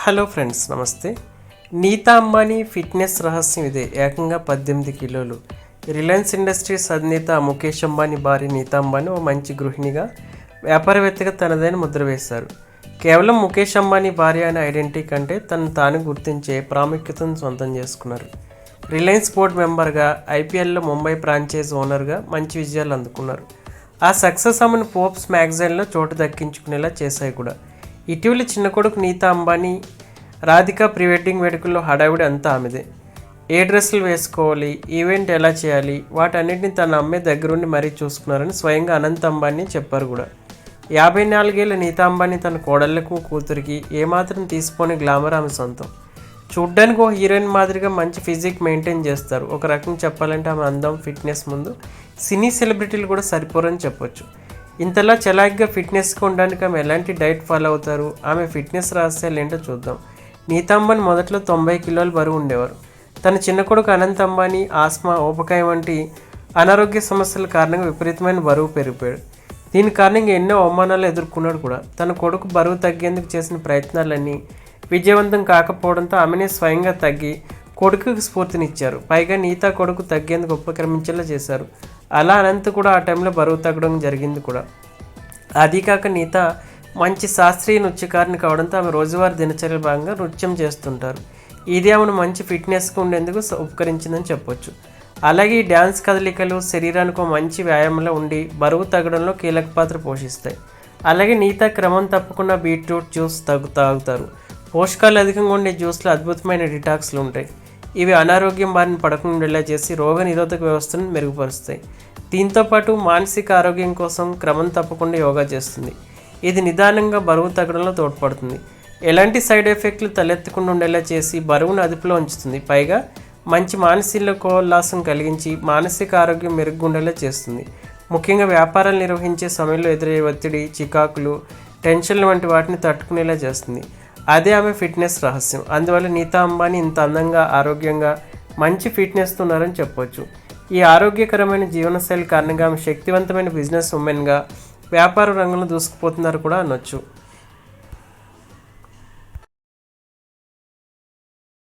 Hello friends నమస్తే. Nita Ambani fitness రహస్యం ఇదే. ఏకంగా పద్దెనిమిది కిలోలు. రిలయన్స్ ఇండస్ట్రీస్ అధినేత ముఖేష్ అంబానీ భార్య నీతా అంబానీ ఓ మంచి గృహిణిగా వ్యాపారవేత్తగా తనదైన ముద్ర వేశారు. కేవలం ముఖేష్ అంబానీ భార్య అనే ఐడెంటిటీ కంటే తను తాను గుర్తించే ప్రాముఖ్యతను సొంతం చేసుకున్నారు. రిలయన్స్ బోర్డు మెంబర్గా ఐపీఎల్లో ముంబై ఫ్రాంచైజ్ ఓనర్గా మంచి విజయాలు అందుకున్నారు. ఆ సక్సెస్ ఆమెను పోప్స్ మ్యాగజైన్లో చోటు దక్కించుకునేలా చేశాయి కూడా. ఇటీవల చిన్న కొడుకు నీతా అంబానీ రాధిక ప్రీ వెడ్డింగ్ వేడుకల్లో హడావిడి అంతా ఆమెదే. ఏ డ్రెస్సులు వేసుకోవాలి ఈవెంట్ ఎలా చేయాలి వాటన్నిటిని తన అమ్మే దగ్గరుండి మరీ చూసుకున్నారని స్వయంగా అనంత్ అంబానీ చెప్పారు కూడా. యాభై నాలుగేళ్ళ నీతా అంబానీ తన కోడళ్ళకు కూతురికి ఏమాత్రం తీసుకోని గ్లామర్ ఆమె సొంతం. చూడ్డానికి ఒక హీరోయిన్ మాదిరిగా మంచి ఫిజిక్ మెయింటైన్ చేస్తారు. ఒక రకంగా చెప్పాలంటే ఆమె అందం ఫిట్నెస్ ముందు సినీ సెలబ్రిటీలు కూడా సరిపోరని చెప్పొచ్చు. ఇంతలా చలాక్గా ఫిట్నెస్గా ఉండడానికి ఆమె ఎలాంటి డైట్ ఫాలో అవుతారు? ఆమె ఫిట్నెస్ రహస్యాలు ఏంటో చూద్దాం. నీతాంబాని మొదట్లో తొంభై కిలోల బరువు ఉండేవారు. తన చిన్న కొడుకు అనంత్ అంబానీ ఆస్మా ఊబకాయం వంటి అనారోగ్య సమస్యల కారణంగా విపరీతమైన బరువు పెరిగిపోయాడు. దీని కారణంగా ఎన్నో అవమానాలు ఎదుర్కొన్నాడు కూడా. తన కొడుకు బరువు తగ్గేందుకు చేసిన ప్రయత్నాలన్నీ విజయవంతం కాకపోవడంతో ఆమెనే స్వయంగా తగ్గి కొడుకుకి స్ఫూర్తినిచ్చారు. పైగా నీతా కొడుకు తగ్గేందుకు ఉపక్రమించేలా చేశారు. అలా అనంత్ కూడా ఆ టైంలో బరువు తగ్గడం జరిగింది కూడా. అది కాక నీత మంచి శాస్త్రీయ నృత్యకారిని కావడంతో ఆమె రోజువారీ దినచర్య భాగంగా నృత్యం చేస్తుంటారు. ఇది ఆమెను మంచి ఫిట్నెస్గా ఉండేందుకు ఉపకరించిందని చెప్పొచ్చు. అలాగే ఈ డ్యాన్స్ కదలికలు శరీరానికి ఒక మంచి వ్యాయామంలో ఉండి బరువు తగ్గడంలో కీలక పాత్ర పోషిస్తాయి. అలాగే నీత క్రమం తప్పకుండా బీట్రూట్ జ్యూస్ తగ్గు తాగుతారు. పోషకాలు అధికంగా ఉండే జ్యూస్లో అద్భుతమైన డిటాక్స్లు ఉంటాయి. ఇవి అనారోగ్యం బారిన పడకుండా ఉండేలా చేసి రోగ నిరోధక వ్యవస్థను మెరుగుపరుస్తాయి. దీంతో పాటు మానసిక ఆరోగ్యం కోసం క్రమం తప్పకుండా యోగా చేస్తుంది. ఇది నిదానంగా బరువు తగ్గడంలో తోడ్పడుతుంది. ఎలాంటి సైడ్ ఎఫెక్ట్లు తలెత్తకుండా ఉండేలా చేసి బరువును అదుపులో ఉంచుతుంది. పైగా మంచి మానసికోల్లాసం కలిగించి మానసిక ఆరోగ్యం మెరుగుండేలా ఉండేలా చేస్తుంది. ముఖ్యంగా వ్యాపారాలు నిర్వహించే సమయంలో ఎదురయ్యే ఒత్తిడి చికాకులు టెన్షన్లు వంటి వాటిని తట్టుకునేలా చేస్తుంది. అదే ఆమె ఫిట్నెస్ రహస్యం. అందువల్ల నీతా అంబానీ ఇంత అందంగా ఆరోగ్యంగా మంచి ఫిట్నెస్తో ఉన్నారని చెప్పొచ్చు. ఈ ఆరోగ్యకరమైన జీవనశైలి కారణంగా ఆమె శక్తివంతమైన బిజినెస్ ఉమెన్గా వ్యాపార రంగంలో దూసుకుపోతున్నారు కూడా అనొచ్చు.